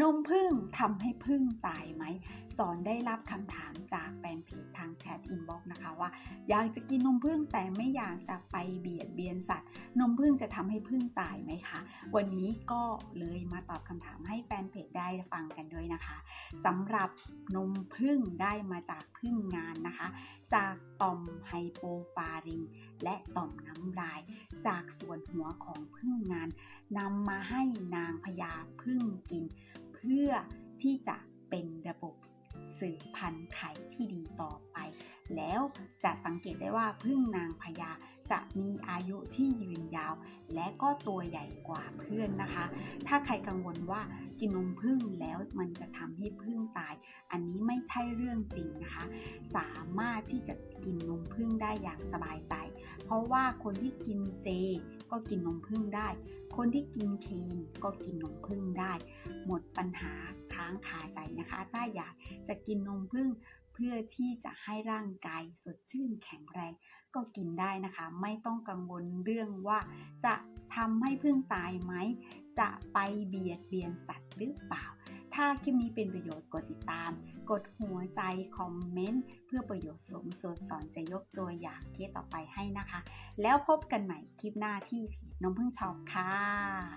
นมผึ้งทำให้ผึ้งตายไหม สอนได้รับคำถามจากแฟนเพจทางแชทอินบ็อกนะคะว่า อยากจะกินนมผึ้งแต่ไม่อยากจะไปเบียดเบียนสัตว์ นมผึ้งจะทำให้ผึ้งตายไหมคะวันนี้ก็เลยมาตอบคำถามให้แฟนเพจได้ฟังกันด้วยนะคะสำหรับนมผึ้งได้มาจากผึ้งงานนะคะ จากต่อมไฮโปฟาริง และต่อมน้ำลาย จากส่วนหัวของผึ้งงานนำมาให้นางพญาผึ้งกิน พื่อที่จะเป็นระบบสืบพันธุ์ไข่ที่ดีต่อไป แล้วจะสังเกตได้ว่าพึ่งนางพญาจะมีอายุที่ยืนยาว และก็ตัวใหญ่กว่าเพื่อนนะคะ ถ้าใครกังวลว่ากินนมพึ่งแล้วมันจะทำให้พึ่งตาย อันนี้ไม่ใช่เรื่องจริงนะคะ สามารถที่จะกินนมพึ่งได้อย่างสบายใจ เพราะว่าคนที่กินเจ ก็กินนมพึ่งได้ คนที่กินคีนก็กินนมพึ่งได้ หมดปัญหาค้างคาใจนะคะ ถ้าอยากจะกินนมผึ้งเพื่อที่จะให้ร่างกายสดชื่นแข็งแรง ก็กินได้นะคะ ไม่ต้องกังวลเรื่องว่า จะทำให้ผึ้งตายไหม จะไปเบียดเบียนสัตว์หรือเปล่า ถ้าคลิปนี้เป็นประโยชน์กดติดตาม กดหัวใจคอมเมนต์เพื่อประโยชน์สูงสุดสอนจะยกตัวอย่างเคสต่อไปให้นะคะ แล้วพบกันใหม่คลิปหน้าที่น้องพึ่งชอบค่ะ